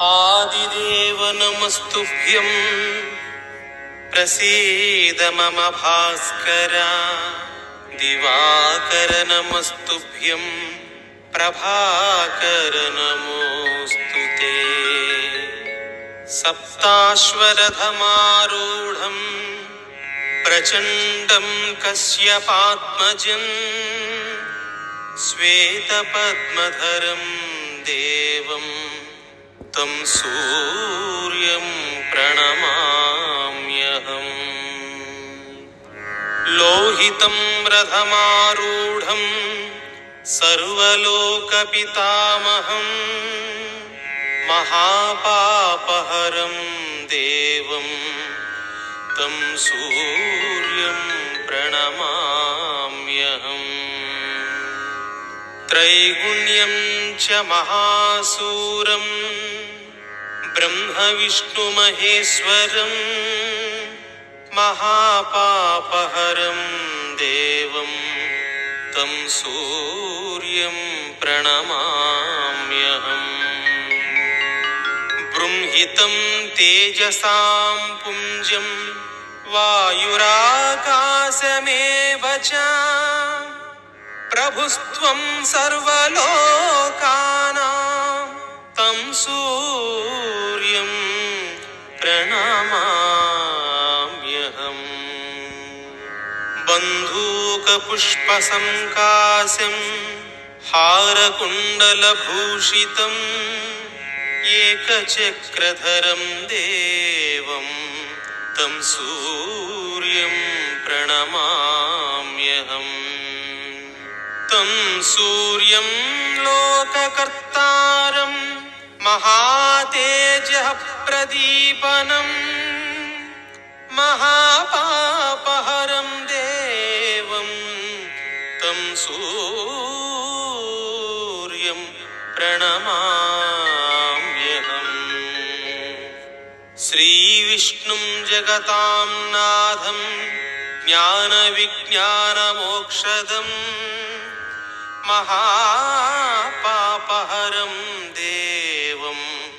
आदिदेव नमस्तुभ्यं प्रसीद मम भास्कर दिवाकर नमस्तुभ्यं प्रभाकर नमोऽस्तु ते। सप्ताश्वरथमारूढम् प्रचण्डं कस्यपात्मजम् श्वेतपद्मधरं देवं तं सूर्यं प्रणमाम्यहम् लोहितं रथमारूढम् सर्वलोकपितामहम् महापापहरं देवं तं सूर्यं प्रणमाम्यहम् त्रैगुण्यं च महासूरम् ब्रह्मविष्णुमहेश्वरम् महापापहरं देवं तं सूर्यं प्रणमाम्यहम् बृंहितं तेजसां पुञ्जं वायुराकाशमेव च प्रभुस्त्वं सर्वलोकानां बन्धूकपुष्पसङ्काशं हारकुण्डलभूषितम् एकचक्रधरं देवं तं सूर्यं प्रणमाम्यहम्। तं सूर्यं लोककर्तारं महातेजः प्रदीपनम् सूर्यं प्रणमाम्यहम्। श्रीविष्णुं जगतां नाथं ज्ञानविज्ञानमोक्षदम्। महापापहरं देवं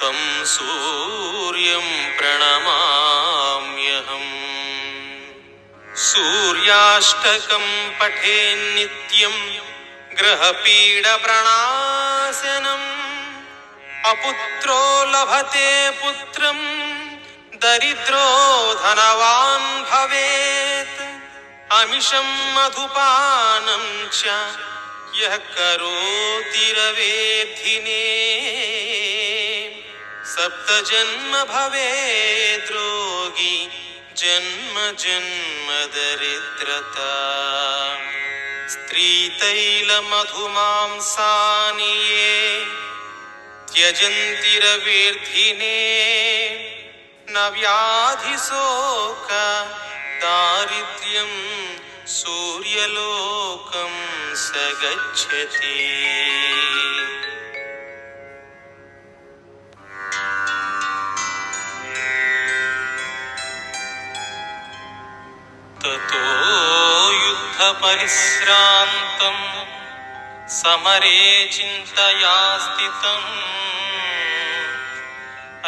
तं सूर्यं प्रणमाम्यहम् सूर्याष्टकं पठेन्नित्यं ग्रहपीडप्रणाशनम् अपुत्रो लभते पुत्रं दरिद्रो धनवान् भवेत्। अमिषं मधुपानं च यः करोति रवेद्धिने सप्तजन्म भवेद्रोगी जन्म जन्म दरिद्रता। स्त्रीतैलमधुमांसानि ये त्यजन्ति रविर्धिने न व्याधिशोक दारिद्र्यं सूर्यलोकं स गच्छति ततो युद्धपरिश्रान्तम् समरे चिन्तया स्थितम्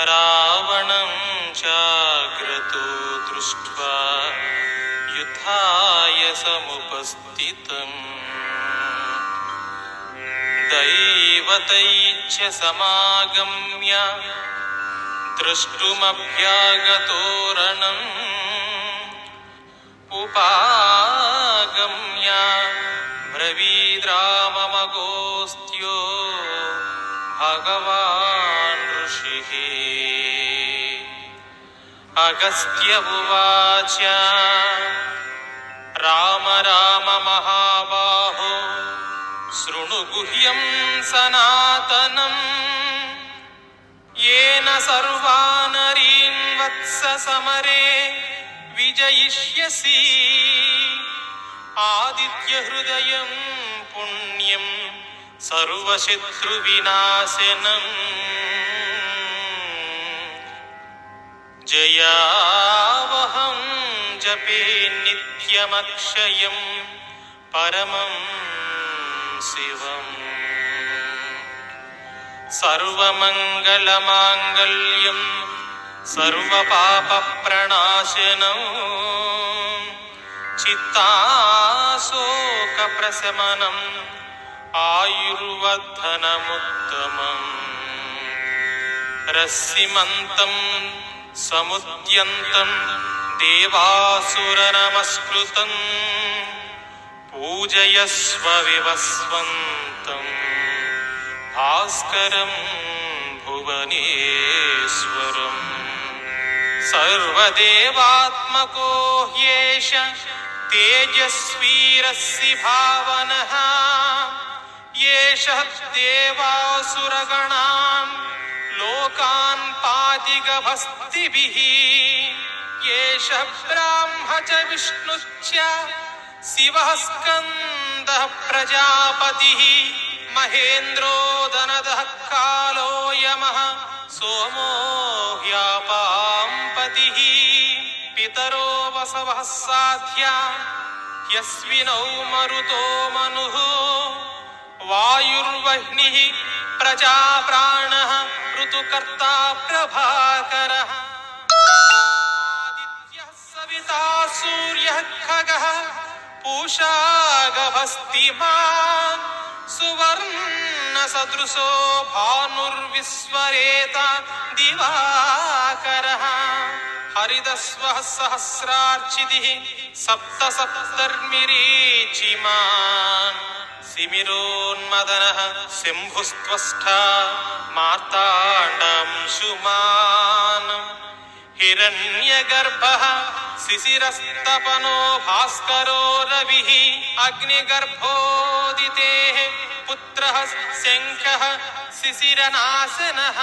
रावणं चाग्रतो दृष्ट्वा युद्धाय समुपस्थितम्। दैवतैश्च समागम्य द्रष्टुमभ्यागतोरणम् उपागम्य ब्रवीद्राममगोस्त्यो भगवान् ऋषिः अगस्त्य उवाच राम राम महाबाहो शृणु गुह्यं सनातनम् येन सर्वानरीं वत्स समरे विजयिष्यसि आदित्यहृदयं पुण्यं सर्वशत्रुविनाशनम् जयावहं जपे नित्यमक्षयं परमं शिवम् सर्वपापप्रणाशिनौ चित्ताशोकप्रशमनम्। आयुर्वर्धनमुत्तमम्। आयुर्वधनमुत्तमम् रसिमन्तं समुद्यन्तं देवासुरनमस्कृतं। पूजयस्वविवस्वन्तं भास्करं भुवनेश्वरम्। सर्वदेवात्मको ह्येष तेजस्वीरसि भावनः। येषः देवासुरगणान् लोकान् पातिगभस्तिभिः येष ब्राह्म च विष्णुश्च शिवः स्कन्दः प्रजापतिः। महेन्द्रो दनदः कालो यमः। सोमो व्यापति पितरो बसव साध्या यस्विनौ मरुतो मनुः। वायुर्वह्निः प्रजा प्राणः, ऋतुकर्ता प्रभाकरः। आदित्यः सविता सूर्यः खगः पूषा गभस्तिमान् సువర్ణ సదృశో భానుర్విశ్వరేత దివాకర హరిదస్వ సహస్రార్చితి సప్త సప్తర్మిరీచిమాన్ సిమిరోన్మదనः శంభుస్త్వష్టా మార్తాండంశుమాన్ హిరణ్యగర్భः శిశిరస్తపనో భాస్కరో రవి అగ్నిగర్భోది పుత్రः శంఖः శిశిరనాశనः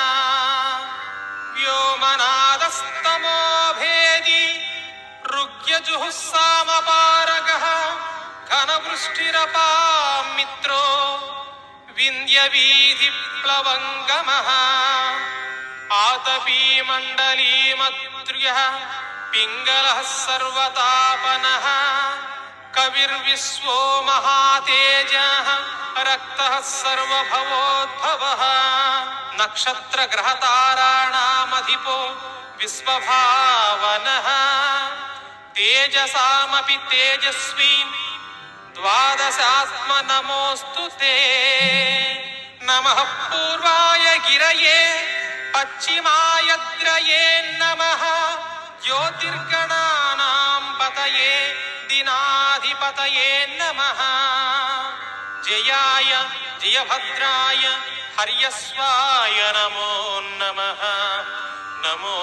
వ్యోమనాదస్తమో భేది రుగ్యజుఃసామపారగः ఘనవృష్టిరపామిత్రో వింధ్యవీధిప్లవంగమः ఆతపీమండలీమద్ర్యः పింగళः సర్వతాపనः కవిర్విశ్వో మహాతేజः रक्त रक्तः सर्वभवोद्भवः। नक्षत्रग्रहताराणामधिपो विश्वभावनः। तेजसामपि तेजस्वीम् द्वादशात्मनमोऽस्तु ते। नमः पूर्वाय गिरये, पश्चिमाय ग्रये नमः। ज्योतिर्गणानाम् पतये, दिनाधिपतये नमः। జయాయ జయభద్రాయ హర్యస్వాయ నమో నమ నమో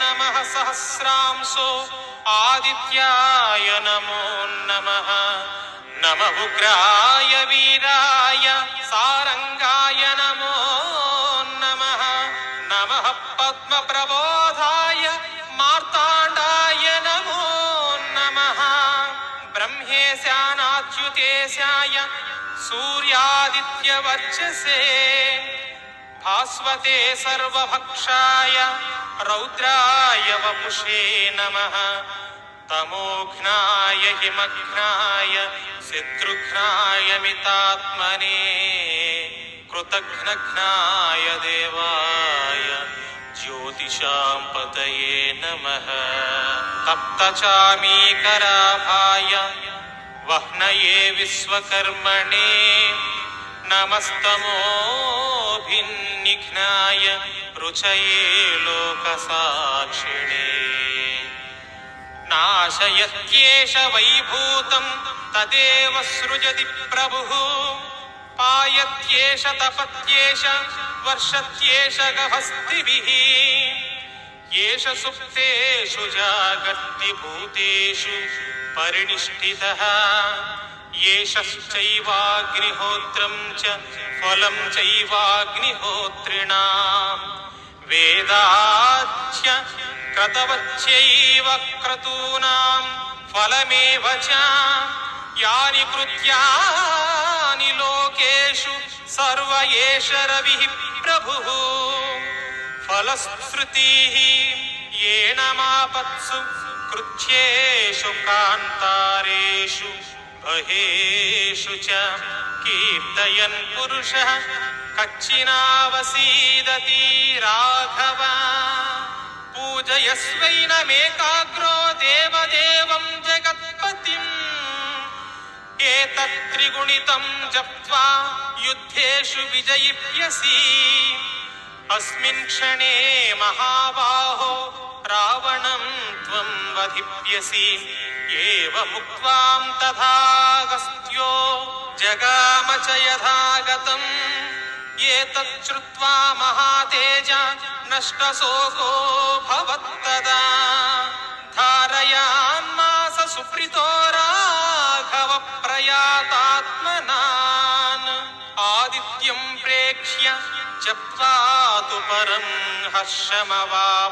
నమ సహస్రాంశో ఆదిత్యాయ నమో నమ నమ ఉగ్రాయ వీరాయ సారంగాయ నమో నమ నమ పద్మ ప్రబోధాయ మార్తాండాయ నమో నమ బ్రహ్మేశానాచ్యుతేశాయ సూర్యాదిత్యవర్చసే. భాస్వతే సర్వభక్షాయ రౌద్రాయ వపుషే నమః. తమోఘ్నాయ హిమఘ్నాయ శత్రుఘ్నాయ మితాత్మనే. కృతఘ్నఘ్నాయ దేవాయ జ్యోతిషాం పతయే నమః. తప్తచామీకరాభాయ వహ్నయే విశ్వకర్మణే నమస్తమోభిన్నిఘ్నాయ రుచయే లోకసాక్షిణే. నాశయత్యేష వైభూతం తదేవ సృజతి ప్రభుః. పాయత్యేష తపత్యేష వర్షత్యేష గహస్తిభిः. ఏష సుప్తేషు జాగర్తి భూతేషు పరినిష్ఠితః ఏషశ్చైవాగ్నిహోత్రం చ ఫలం చైవాగ్నిహోత్రిణాం వేదాచ్య క్రతవచ్చైవ క్రతూనాం ఫలమేవ చ యాని కృత్యాని లోకేషు సర్వ ఏష రవిః ప్రభుః ఫలశ్రుతిః कृच्छ्येषु कान्तारेषु बहेषु च कीर्तयन् पुरुषः कच्चिनावसीदति राघव। पूजयस्वैनमेकाग्रो देवदेवं जगत्पतिम्। एतत्त्रिगुणितं जप्त्वा युद्धेषु विजयिप्यसि अस्मिन् क्षणे महाबाहो रावणं त्वं वधिप्यसि। एव मुक्त्वाम् तथा जगाम च यथा गतम् एतच्छ्रुत्वा महातेज नष्टशोको भवत्तदा। धारयान्मास सुप्रीतो ప్రేక్ష్య జప్వా తు పరం హర్షమవాప్తవాన్.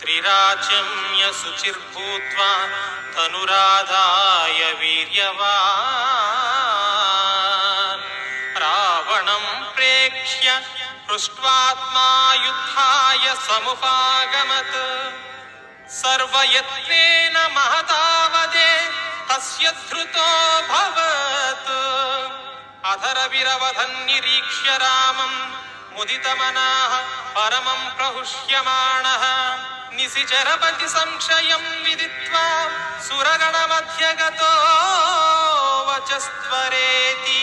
త్రిరాజ్యం యశుచిర్భూత్వా తనురాధాయ వీర్యవాన్. రావణం ప్రేక్ష్య పృష్ట్వాత్మా యుద్ధాయ సముపాగమత్. సర్వయత్నేన మహతావదే తస్య ధృతో భవత్ అధర విరవధన్ నిరీక్ష్య రామం ముదితమనాః పరమం ప్రహుష్యమాణః నిశిచరపతి సంశయం విదిత్వా సురగణ మధ్యగతో వచస్త్వరేతి